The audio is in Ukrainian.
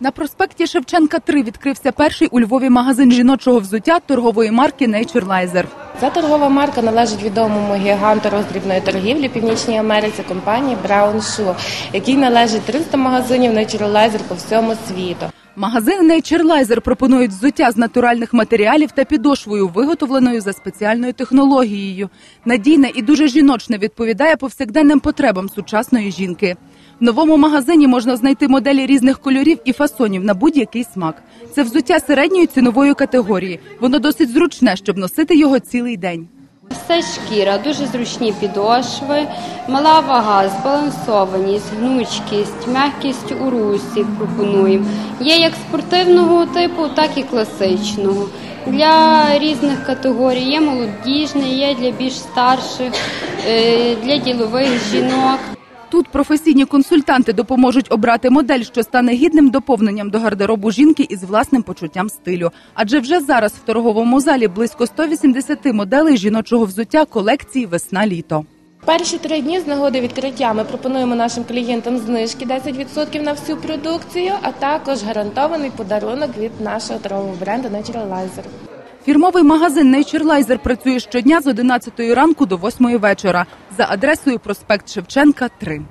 На проспекті Шевченка 3 відкрився перший у Львові магазин жіночого взуття торгової марки Naturelizer. Ця торгова марка належить відомому гіганту роздрібної торгівлі в Північній Америці компанії Brown Shoe, якій належить 300 магазинів Naturalizer по всьому світу. Магазини Naturelizer пропонують взуття з натуральних матеріалів та підошвою, виготовленою за спеціальною технологією. Надійне і дуже жіночне відповідає повсякденним потребам сучасної жінки. В новому магазині можна знайти моделі різних кольорів і фасонів на будь-який смак. Це взуття середньої цінової категорії. Воно досить зручне, щоб носити його цілий день. Все шкіра, дуже зручні підошви, мала вага, збалансованість, гнучкість, м'якість у русі пропонуємо. Є як спортивного типу, так і класичного. Для різних категорій є молодіжний, є для більш старших, е, для ділових жінок. Тут професійні консультанти допоможуть обрати модель, що стане гідним доповненням до гардеробу жінки із власним почуттям стилю. Адже вже зараз в торговому залі близько 180 моделей жіночого взуття колекції весна-літо. Перші три дні з нагоди відкриття ми пропонуємо нашим клієнтам знижки 10% на всю продукцію, а також гарантований подарунок від нашого торгового бренду Naturalizer. Фірмовий магазин Naturelizer працює щодня з 11 ранку до 8 вечора за адресою проспект Шевченка 3.